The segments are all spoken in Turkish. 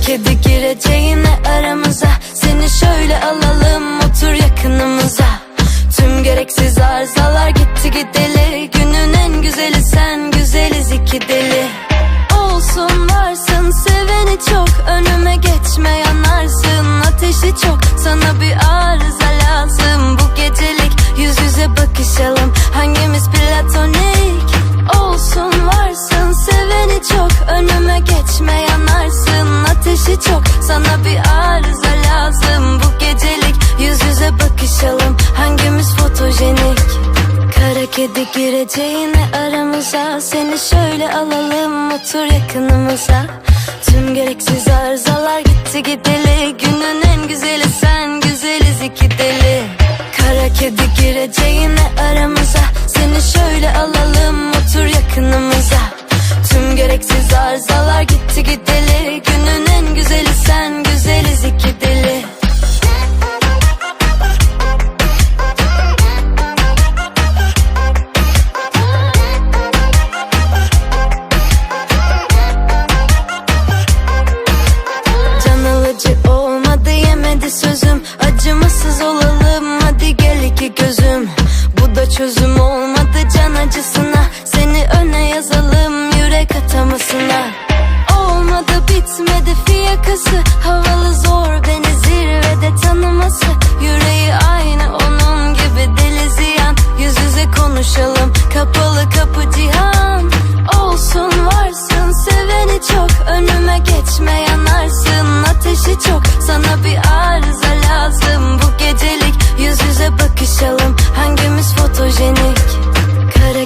kedi gireceğine aramıza. Seni şöyle alalım otur yakınımıza. Tüm gereksiz arızalar gitti gideli. Günün en güzeli sen güzeliz iki deli. Olsun varsın seveni çok. Önüme geçme yanarsın Ateşi çok. Sana bir arıza Ateşi çok. Sana bir arıza lazım. Bu gecelik yüz yüze bakışalım. Hangimiz fotojenik? Kara kedi gireceğine aramıza. Seni şöyle alalım. Otur yakınımıza. Tüm gereksiz arızalar gitti gideli. Günün en güzeli sen sözüm Acımasız olalım. Hadi gel iki gözüm. Bu da çözüm olmadı can acısına. Seni öne yazalım yürek atamasına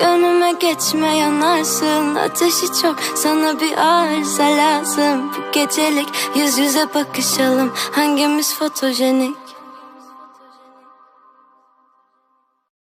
Önüme geçme yanarsın. Ateşi çok sana bir arıza lazım. Bu gecelik yüz yüze bakışalım. Hangimiz fotojenik